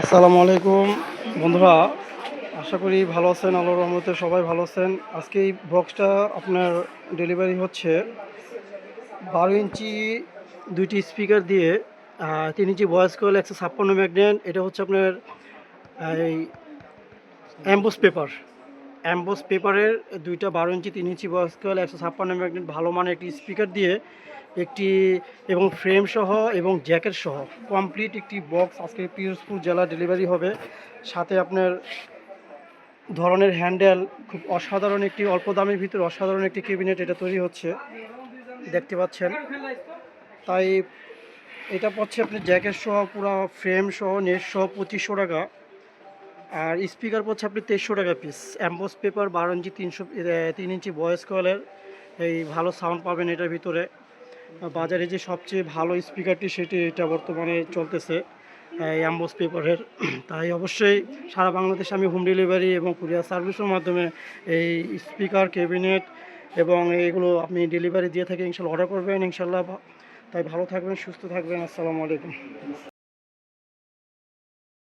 আসসালামু আলাইকুম। বন্ধুরা, আশা করি ভালো আছেন, আল্লাহর রহমতে সবাই ভালো আছেন। আজকে এই বক্সটা আপনার ডেলিভারি হচ্ছে বারো ইঞ্চি দুইটি স্পিকার দিয়ে তিন ইঞ্চি ভয়েস কল একশো ছাপ্পান্ন ম্যাগনেট এটা হচ্ছে আপনার এই অ্যাম্বুস পেপার অ্যাম্বোস পেপারের দুইটা বারো ইঞ্চি, তিন ইঞ্চি ভয়েস কয়েল একশো ছাপ্পান্ন ম্যাগনেট, ভালো মানের একটি স্পিকার দিয়ে একটি এবং ফ্রেম সহ এবং জ্যাকেট সহ কমপ্লিট একটি বক্স আজকে পিরোজপুর জেলা ডেলিভারি হবে। সাথে আপনার ধরনের হ্যান্ডেল খুব অসাধারণ একটি, অল্প দামের ভিতরে অসাধারণ একটি ক্যাবিনেট এটা তৈরি হচ্ছে। দেখতে পাচ্ছেন। তাই এটা পড়ছে আপনি জ্যাকেট সহ, পুরো ফ্রেম সহ নেট সহ পঁচিশশো টাকা। আর স্পিকার পড়ছে আপনি তেইশশো টাকা পিস অ্যাম্বোস পেপার বারো ইঞ্চি, তিনশো তিন ইঞ্চি ভয়েস কলের এই ভালো সাউন্ড পাবেন এটার ভিতরে। বাজারে যে সবচেয়ে ভালো স্পিকারটি সেটি এটা বর্তমানে চলতেছে, এই অ্যাম্বোস পেপারের তাই অবশ্যই সারা বাংলাদেশে আমি হোম ডেলিভারি এবং কুরিয়ার সার্ভিসের মাধ্যমে এই স্পিকার ক্যাবিনেট এবং এগুলো আপনি ডেলিভারি দিয়ে থাকি ইনশাল্লাহ অর্ডার করবেন, ইনশাল্লাহ। তাই ভালো থাকবেন, সুস্থ থাকবেন। আসসালামু আলাইকুম।